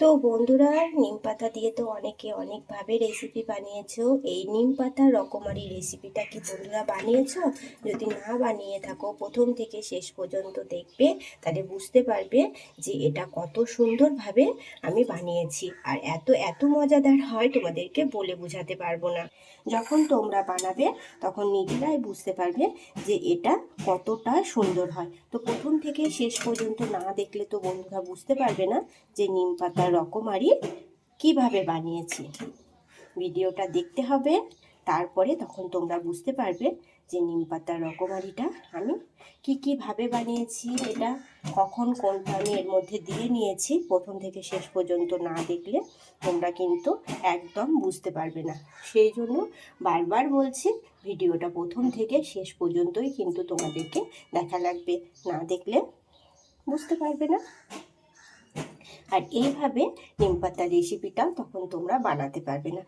তো বন্ধুরা, নিম পাতা দিয়ে তো অনেকে অনেকভাবে রেসিপি বানিয়েছো। এই নিম পাতার রকমারি রেসিপিটা কি বন্ধুরা বানিয়েছো? যদি না বানিয়ে থাকো, প্রথম থেকে শেষ পর্যন্ত দেখবে, তাহলে বুঝতে পারবে যে এটা কত সুন্দরভাবে আমি বানিয়েছি। আর এত এত মজাদার হয় তোমাদেরকে বলে বোঝাতে পারব না। যখন তোমরা বানাবে, তখন নিজেরাই বুঝতে পারবে যে এটা কতটা সুন্দর হয়। তো প্রথম থেকে শেষ পর্যন্ত না দেখলে তো বন্ধুরা বুঝতে পারবে না যে নিম পাতার রকমারি কীভাবে বানিয়েছি? ভিডিওটা দেখতে হবে, তারপরে তখন তোমরা বুঝতে পারবে যে নিম পাতার রকমারিটা আমি কি কীভাবে বানিয়েছি, এটা কখন কোনটা আমি এর মধ্যে দিয়ে নিয়েছি, প্রথম থেকে শেষ পর্যন্ত না দেখলে তোমরা কিন্তু একদম বুঝতে পারবে না। সেই জন্য বারবার বলছি, ভিডিওটা প্রথম থেকে শেষ পর্যন্তই কিন্তু তোমাদেরকে দেখা লাগবে, না দেখলে বুঝতে পারবে না। আর এইভাবে নিম পাতার রেসিপিটা তখন তোমরা বানাতে পারবে না।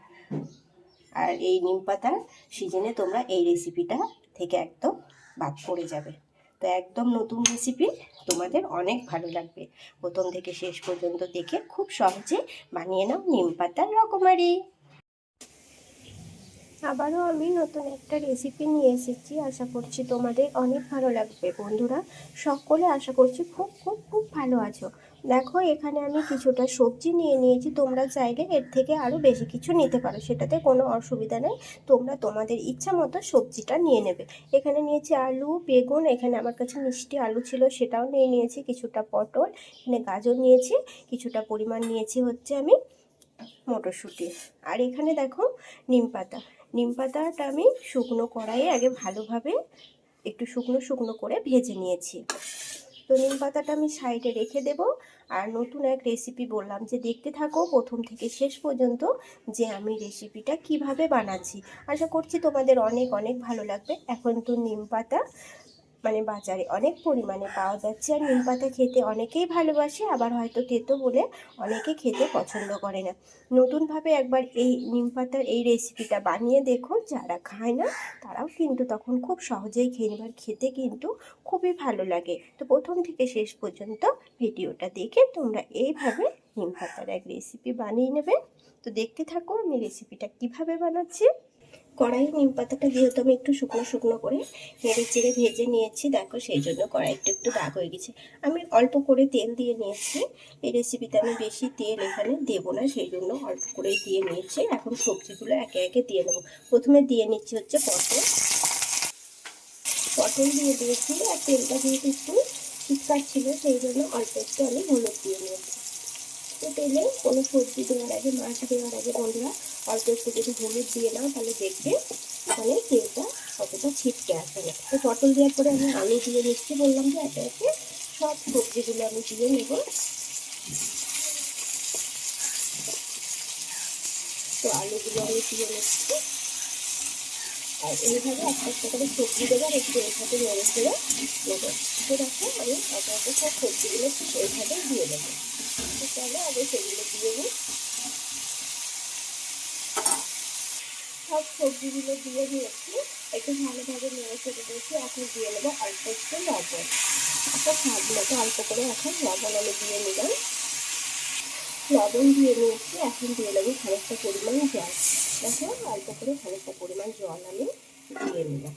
আর এই নিম পাতার সিজনে তোমরা এই রেসিপিটা থেকে একদম বাদ পড়ে যাবে। তো একদম নতুন রেসিপি তোমাদের অনেক ভালো লাগবে। প্রথম থেকে শেষ পর্যন্ত দেখে খুব সহজে বানিয়ে নাও নিম পাতার রকমারি। আবারও আমি নতুন একটা রেসিপি নিয়ে এসেছি। আশা করছি তোমাদের অনেক ভালো লাগবে। বন্ধুরা, সকলে আশা করছি খুব খুব খুব ভালো আছো। দেখো, এখানে আমি কিছুটা সবজি নিয়ে নিয়েছি। তোমরা চাইলে এর থেকে আরও বেশি কিছু নিতে পারো। সেটাতে কোনো অসুবিধা নেই। তোমরা তোমাদের ইচ্ছা মতো সবজিটা নিয়ে নেবে। এখানে নিয়েছি আলু, বেগুন, এখানে আমার কাছে মিষ্টি আলু ছিল, সেটাও নিয়ে নিয়েছি। কিছুটা পটল, এখানে গাজর নিয়েছি। কিছুটা পরিমাণ নিয়েছি হচ্ছে আমি মটরশুঁটি। আর এখানে দেখো নিম পাতা। নিম পাতাটা আমি শুকনো কড়াইয়ে আগে ভালোভাবে একটু শুকনো শুকনো করে ভেজে নিয়েছি। তো নিম পাতাটা আমি সাইডে রেখে দেব। আর নতুন এক রেসিপি বললাম যে দেখতে থাকো প্রথম থেকে শেষ পর্যন্ত যে আমি রেসিপিটা কীভাবে বানাচ্ছি। আশা করছি তোমাদের অনেক অনেক ভালো লাগবে। এখন তো নিম পাতা মানে বাজারে অনেক পরিমাণে পাওয়া যাচ্ছে আর নিম পাতা খেতে অনেকেই ভালোবাসে, আবার হয়তো তেতো বলে অনেকে খেতে পছন্দ করে না। নতুনভাবে একবার এই নিম পাতার এই রেসিপিটা বানিয়ে দেখো যারা খায় না তারাও কিন্তু তখন খুব সহজেই খেয়ে নেবার খেতে কিন্তু খুবই ভালো লাগে। তো প্রথম থেকে শেষ পর্যন্ত ভিডিওটা দেখে তোমরা এইভাবে নিম পাতার এক রেসিপি বানিয়ে নেবে। তো দেখতে থাকো আমি রেসিপিটা কীভাবে বানাচ্ছি। কড়াই নিম পাতাটা, যেহেতু আমি একটু শুকনো শুকনো করে নেড়ে চেড়ে ভেজে নিয়েছি, দেখো সেই জন্য কড়াইটা একটু দাগ হয়ে গেছে। আমি অল্প করে তেল দিয়ে নিয়েছি, এই রেসিপিতে আমি বেশি তেল এখানে দেবো না, সেই জন্য অল্প করেই দিয়ে নিয়েছি। এখন সবজিগুলো একে একে দিয়ে নেব। প্রথমে দিয়ে নিচ্ছি হচ্ছে পটল। পটল দিয়ে দিয়েছি, আর তেলটা যেহেতু একটু চিৎকার ছিল, সেই জন্য অল্প একটু আমি হলুদ দিয়ে নিয়েছি। তো তেলে কোনো সবজি দেওয়ার আগে, মাছ দেওয়ার আগে বন্ধুরা অল্প একটু যদি হলুদ দিয়ে নাও, তাহলে দেখবে মানে তেলটা অতটা ছিটকে আসে না। তো পটল দেওয়ার পরে আমি আলু দিয়ে নিচ্ছি বললাম যে একে একে সব সবজিগুলো আমি দিয়ে নেব। তো আলুগুলো আমি দিয়ে নিচ্ছি। আর এইভাবে একটা একটা করে সবজি দেবো আর একটু এইভাবে নেড়ে ফেড়ে নেব। তো দেখো আমি একে একে সব সবজিগুলো এইভাবে দিয়ে দেবো তো চলো আগে সেগুলো দিয়ে নিই। সব সবজিগুলো দিয়ে দিয়েছি। একটু ভালোভাবে নেড়ে ফেলে দিয়েছি। এখন দিয়ে নেব অল্প একটু লবণ। একটা স্বাদ মতো অল্প করে এখন লবণ আমি দিয়ে নিলাম লবণ দিয়ে নিয়েছি এখন দিয়ে নেব খানিকটা পরিমাণ জল। দেখো, অল্প করে খানিকটা পরিমাণ জল আমি দিয়ে নিলাম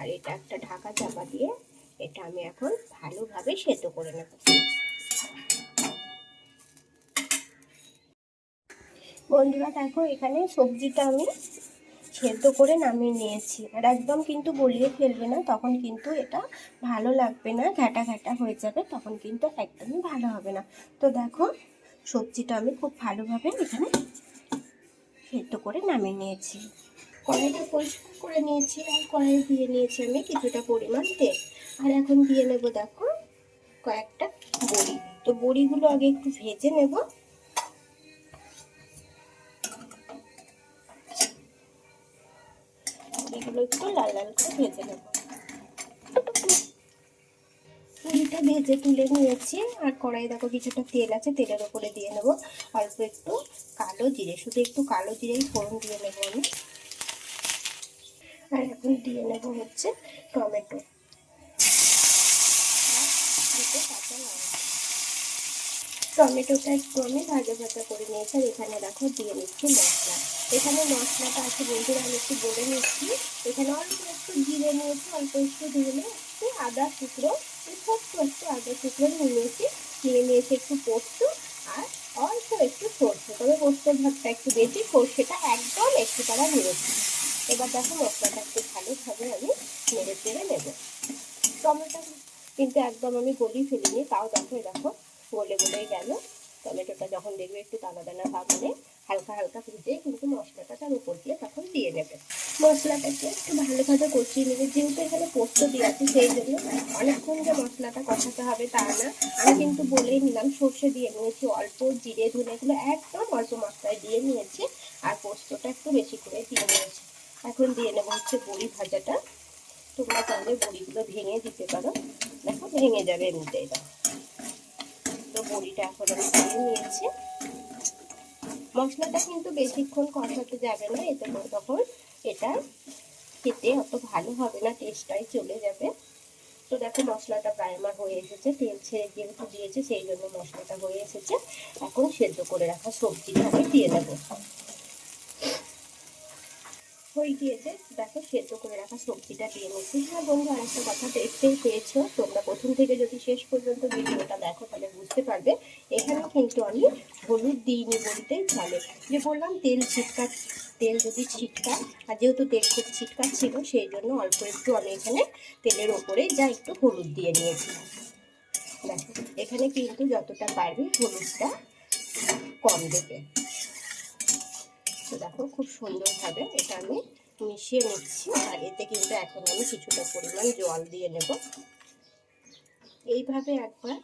আর এটা একটা ঢাকা চাপা দিয়ে এটা আমি এখন ভালোভাবে সেদ্ধ করে নেব। বন্ধুরা দেখো, এখানে সবজিটা আমি সেদ্ধ করে নামিয়ে নিয়েছি। আর একদম কিন্তু গলিয়ে ফেলবে না, তখন কিন্তু এটা ভালো লাগবে না, ঘ্যাটা ঘ্যাটা হয়ে যাবে, তখন কিন্তু একদমই ভালো হবে না। তো দেখো, সবজিটা আমি খুব ভালোভাবে এখানে সেদ্ধ করে নামিয়ে নিয়েছি। কড়াইটা পরিষ্কার করে নিয়েছি, আর কড়াই দিয়ে নিয়েছি আমি কিছুটা পরিমাণ তেল। আর এখন দিয়ে নেব দেখো কয়েকটা বড়ি। তো বড়িগুলো আগে একটু ভেজে নেব। বড়িগুলো একটু লাল লাল করে ভেজে নেব। পুরিটা ভেজে তুলে নিয়েছি। আর কড়াই দেখো কিছুটা তেল আছে, তেলের ওপরে দিয়ে নেব। অল্প একটু কালো জিরে, শুধু একটু কালো জিরেই ফোড়ন দিয়ে নেব আমি। আর এখন দিয়ে নেব হচ্ছে টমেটো। চারটে কাঁচা লঙ্কা। টমেটোটা একটু আমি ভাজা ভাজা করে নিয়েছি, আর এখানে দেখো দিয়ে নিচ্ছি মশলা। এখানে মশলাটা আছে, বন্ধুরা আমি একটু বলে নিচ্ছি। এখানে অল্প একটু জিরে নিয়েছি, অল্প একটু ধনে, একটু আদা টুকরো ছোট্ট একটু আদা টুকরো নিয়েছি। নিয়ে নিয়েছি একটু পোস্ত আর অল্প একটু সর্ষে। তবে পোস্তর ভাতটা একটু বেশি, সর্ষেটা একদম একটু তারা নিয়েছি এবার দেখো মশলাটা একটু ভালোভাবে আমি নেড়ে চেড়ে নেব। টমেটো কিন্তু একদম আমি গলি ফেলিনি, তাও দেখো দেখো গলে গলেই গেল টমেটোটা যখন দেখবে একটু দানা দানা ভাব মানে হালকা হালকা ভেজে কিন্তু মশলাটা তার উপর দিয়ে তখন দিয়ে নেবে মশলাটাকে একটু ভালোভাবে কষিয়ে নেবে। যেহেতু এখানে পোস্ত দিয়ে আছে সেই জন্য অনেকক্ষণ যে মশলাটা কষাতে হবে তা না। আমি কিন্তু বলেই নিলাম, সর্ষে দিয়ে নিয়েছি অল্প জিরে ধনে এগুলো একদম অল্প মশলায় দিয়ে নিয়েছি আর পোস্তটা একটু বেশি করে দিয়ে নিয়েছি। এখন দিয়ে নেব হচ্ছে বড়ি ভাজাটা। তোমরা চাইলে বড়িগুলো ভেঙে দিতে পারো। দেখো ভেঙে যাবে এমনিতেই। দাও তো বড়িটা এখন আমি দিয়ে নিয়েছি। মশলাটা কিন্তু বেশিক্ষণ কষাতে যাবে না, এতে করে তখন এটা খেতে অত ভালো হবে না টেস্টটাই চলে যাবে। তো দেখো মশলাটা প্রায় আমার হয়ে এসেছে, তেল ছেড়ে যেহেতু দিয়েছে, সেই জন্য মশলাটা হয়ে এসেছে। এখন সেদ্ধ করে রাখা সবজিটা আমি দিয়ে দেবো। হয়ে গিয়েছে। দেখো, সেদ্ধ করে রাখা সবজিটা দিয়ে নিচ্ছি। হ্যাঁ বন্ধু আরেকটা কথা দেখতেই পেয়েছ, তোমরা প্রথম থেকে যদি শেষ পর্যন্ত ভিডিওটা দেখো, তাহলে বুঝতে পারবে এখানে কিন্তু আমি হলুদ দিইনি বলতেই চলে। যে বললাম তেল ছিটকা তেল যদি ছিটকা, আর যেহেতু তেল খুব ছিল, সেই জন্য অল্প একটু আমি এখানে তেলের ওপরে যা একটু হলুদ দিয়ে নিয়েছি। দেখো, এখানে কিন্তু যতটা পারবে হলুদটা কম দেবে। তো দেখো, খুব সুন্দরভাবে এটা আমি মিশিয়ে নিচ্ছি। আর এতে কিন্তু এখন আমি কিছুটা পরিমাণ জল দিয়ে নেব। এইভাবে একবার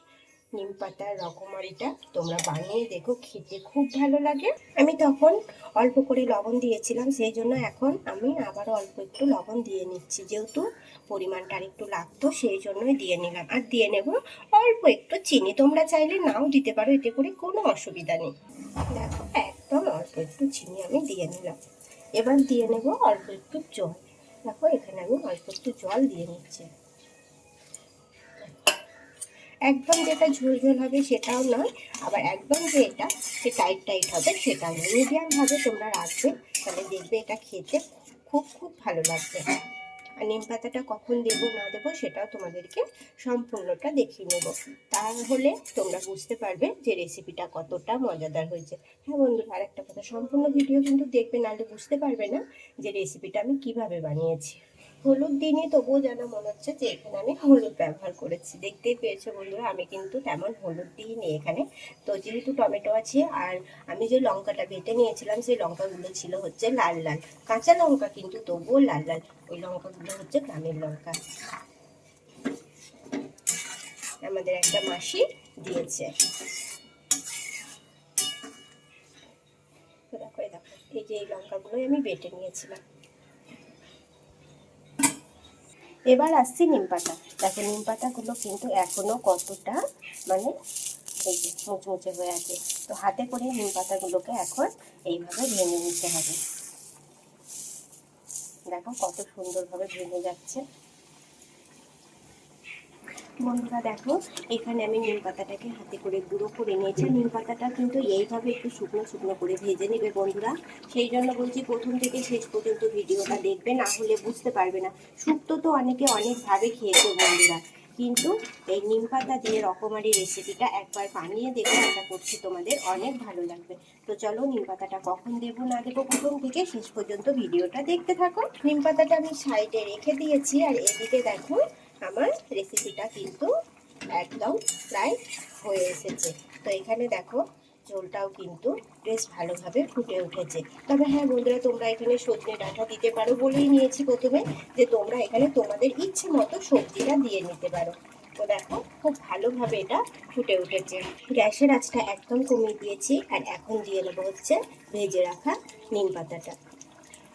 নিম পাতার রকমারিটা তোমরা বানিয়ে দেখো, খেতে খুব ভালো লাগে। আমি তখন অল্প করে লবণ দিয়েছিলাম, সেই জন্য এখন আমি আবারও অল্প একটু লবণ দিয়ে নিচ্ছি। যেহেতু পরিমাণটা একটু লাগতো, সেই জন্যই দিয়ে নিলাম। আর দিয়ে নেব অল্প একটু চিনি। তোমরা চাইলে নাও দিতে পারো, এতে করে কোনো অসুবিধা নেই। দেখো একদম অল্প একটু চিনি আমি দিয়ে নিলাম। এবার দিয়ে নেব অল্প একটু জল। দেখো, এখানে আমি অল্প একটু জল দিয়ে নিচ্ছি। একদম যেটা ঝোল ঝোল হবে সেটাও নয়, আবার একদম যে এটা যে টাইট টাইট হবে সেটাও নয় মিডিয়ামভাবে তোমরা রাখবে। তাহলে দেখবে এটা খেতে খুব খুব ভালো লাগবে। আর নিম পাতাটা কখন দেবো, না দেবো, সেটাও তোমাদেরকে সম্পূর্ণটা দেখিয়ে নেব। তাহলে তোমরা বুঝতে পারবে যে রেসিপিটা কতটা মজাদার হয়েছে। হ্যাঁ বন্ধুরা আর একটা কথা, সম্পূর্ণ ভিডিও কিন্তু দেখবে, নাহলে বুঝতে পারবে না যে রেসিপিটা আমি কীভাবে বানিয়েছি। হলুদ দিনই তবুও যেন মনে হচ্ছে যে এখানে আমি হলুদ ব্যবহার করেছি। দেখতেই পেয়েছ বন্ধুরা, আমি কিন্তু তেমন হলুদ দিইনি এখানে। তো যেহেতু টমেটো আছে আর আমি যে লঙ্কাটা বেটে নিয়েছিলাম, সেই লঙ্কাগুলো ছিল হচ্ছে লাল লাল। কাঁচা লঙ্কা কিন্তু তবুও লাল লাল, ওই লঙ্কাগুলো হচ্ছে গ্রামের লঙ্কা। আমাদের একটা মাসি দিয়েছে। দেখো, এই দেখো, এই যে এই লঙ্কাগুলোই আমি বেটে নিয়েছিলাম। এবার আসছি নিম পাতা। দেখো, নিম পাতাগুলো কিন্তু এখনও কতটা মানে এই যে মুচমুচে হয়ে আছে। তো হাতে করে নিম পাতাগুলোকে এখন এইভাবে ভেঙে নিতে হবে। দেখো কত সুন্দরভাবে ভেঙে যাচ্ছে। বন্ধুরা, দেখো, এখানে আমি নিম পাতাটাকে হাতে করে গুঁড়ো করে নিয়েছি। নিম পাতাটা কিন্তু এইভাবে একটু শুকনো শুকনো করে ভেজে নেবে বন্ধুরা। সেই জন্য বলছি প্রথম থেকে শেষ পর্যন্ত ভিডিওটা দেখবে, না হলে বুঝতে পারবে না। শুক্তো তো অনেকে অনেকভাবে খেয়েছে বন্ধুরা। কিন্তু এই নিম পাতা দিয়ে রকমারি রেসিপিটা একবার বানিয়ে দেখে, আশা করছি তোমাদের অনেক ভালো লাগবে। তো চলো নিম পাতাটা কখন দেবো, না দেবো, প্রথম থেকে শেষ পর্যন্ত ভিডিওটা দেখতে থাকো। নিম পাতাটা আমি সাইডে রেখে দিয়েছি, আর এদিকে দেখো আমার রেসিপিটা কিন্তু একদম প্রায় হয়ে এসেছে। তো এখানে দেখো, ঝোলটাও কিন্তু বেশ ভালোভাবে ফুটে উঠেছে। তবে হ্যাঁ বন্ধুরা, তোমরা এখানে সজনে ডাঁটা দিতে পারো বলেই নিয়েছি প্রথমে, যে তোমরা এখানে তোমাদের ইচ্ছে মতো সবজিটা দিয়ে নিতে পারো। তো দেখো, খুব ভালোভাবে এটা ফুটে উঠেছে। গ্যাসের আঁচটা একদম কমিয়ে দিয়েছি আর এখন দিয়ে নেব হচ্ছে ভেজে রাখা নিম পাতাটা।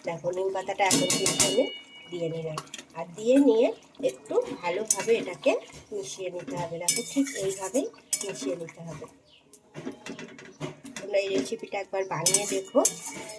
দেখো, নিম পাতাটা এখন কিন্তু আমি দিয়ে নিলাম। আর দিয়ে নিয়ে একটু ভালোভাবে এটাকে মিশিয়ে নিতে হবে। দেখো ঠিক এইভাবেই মিশিয়ে নিতে হবে। তোমরা এই রেসিপিটা একবার বানিয়ে দেখো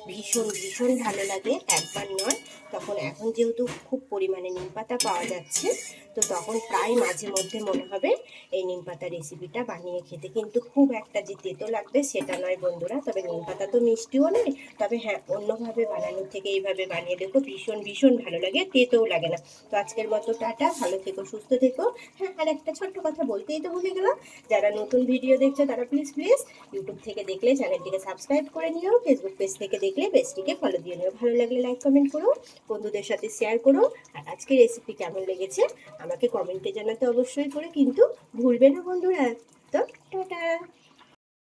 ভীষণ ভীষণ ভালো লাগে, একবার নয়। তখন এখন যেহেতু খুব পরিমাণে নিম পাতা পাওয়া যাচ্ছে, তো তখন প্রায় মাঝে মধ্যে মনে হবে এই নিম পাতা রেসিপিটা বানিয়ে খেতে। কিন্তু খুব একটা যে তেতো লাগবে সেটা নয় বন্ধুরা। তবে নিম পাতা তো মিষ্টিও নয়, তবে হ্যাঁ অন্যভাবে বানানোর থেকে এইভাবে বানিয়ে দেখো, ভীষণ ভীষণ ভালো লাগে, তেতেও লাগে না। তো আজকের মতো টাটা, ভালো থেকো, সুস্থ থেকো। হ্যাঁ আর একটা ছোট্ট কথা বলতেই তো ভুলে গেলাম, যারা নতুন ভিডিও দেখছ তারা প্লিজ প্লিজ ইউটিউব থেকে দেখলে চ্যানেলটিকে সাবস্ক্রাইব করে নিও। ফেসবুক পেজ থেকে দেখলে পেজটিকে ফলো দিয়ে নিও। ভালো লাগলে লাইক কমেন্ট করো, বন্ধুদের সাথে শেয়ার করো। আর আজকে রেসিপি কেমন লেগেছে, আমাকে কমেন্টে জানাতে অবশ্যই করে। কিন্তু ভুলবে না বন্ধুরা। তো, টাটা।